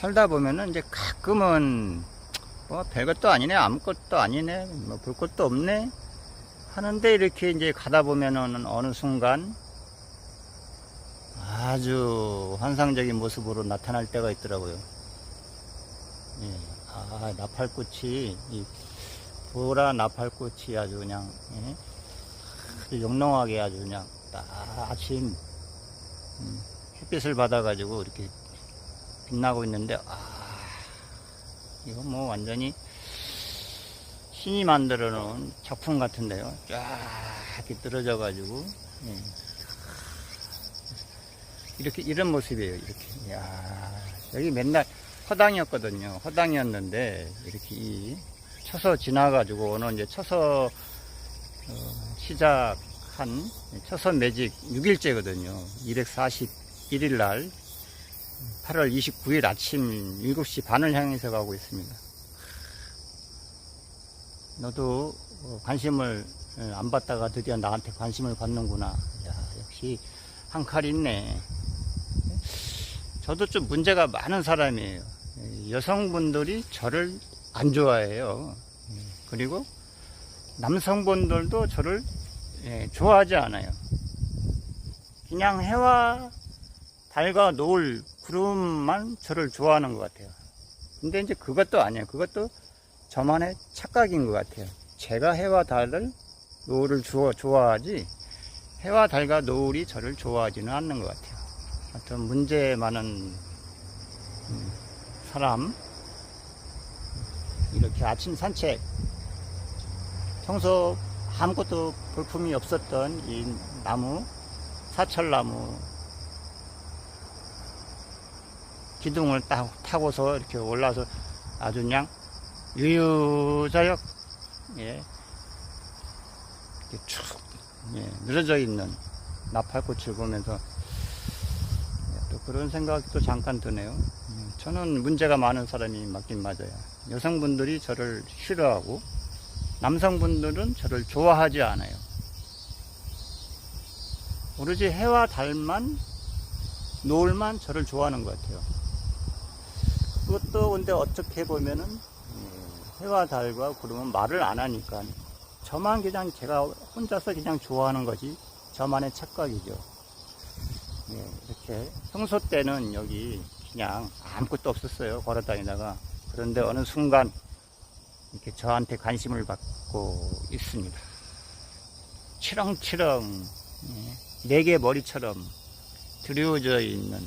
살다 보면은 이제 가끔은 뭐 별것도 아니네 아무것도 아니네 뭐 볼 것도 없네 하는데 이렇게 이제 가다 보면은 어느 순간 아주 환상적인 모습으로 나타날 때가 있더라고요. 예, 아 나팔꽃이 이 보라 나팔꽃이 아주 그냥 예, 아주 영롱하게 아주 그냥 딱 아침 음, 햇빛을 받아가지고 이렇게 빛나고 있는데 아 이거 뭐 완전히 신이 만들어 놓은 작품 같은데요. 쫙 이렇게 떨어져 가지고 예. 이렇게 이런 모습이에요 이렇게. 야 여기 맨날 허당이었거든요. 허당이었는데 이렇게 이 쳐서 지나 가지고 오늘 이제 쳐서 어, 시작한 쳐서 매직 6일째거든요. 241일 날 8월 29일 아침 7시 반을 향해서 가고 있습니다. 너도 어, 관심을 어, 안 받다가 드디어 나한테 관심을 받는구나. 야, 역시 한 칼 있네. 저도 좀 문제가 많은 사람이에요. 예, 여성분들이 저를 안 좋아해요. 예, 그리고 남성분들도 저를 예, 좋아하지 않아요. 그냥 해와 달과 노을 구름만 저를 좋아하는 것 같아요. 근데 이제 그것도 아니에요. 그것도 저만의 착각인 것 같아요. 제가 해와 달을 노을을 좋아, 좋아하지 해와 달과 노을이 저를 좋아하지는 않는 것 같아요. 하여튼 문제 많은 음, 사람 이렇게 아침 산책 평소 아무것도 볼품이 없었던 이 나무 사철나무 기둥을 딱 타고서 이렇게 올라서 아주 그냥 유유자역 예 이렇게 쭉 예, 늘어져 있는 나팔꽃을 보면서 예, 또 그런 생각도 잠깐 드네요. 음, 저는 문제가 많은 사람이 맞긴 맞아요. 여성분들이 저를 싫어하고 남성분들은 저를 좋아하지 않아요. 오로지 해와 달만 노을만 저를 좋아하는 것 같아요. 그것도 근데 어떻게 보면은 예, 해와 달과 구름은 말을 안 하니까 저만 그냥 제가 혼자서 그냥 좋아하는 거지 저만의 착각이죠. 예, 이렇게 평소 때는 여기 그냥 아무것도 없었어요 걸어 다니다가 그런데 어느 순간 이렇게 저한테 관심을 받고 있습니다. 치렁치렁 예, 네개 머리처럼 드리워져 있는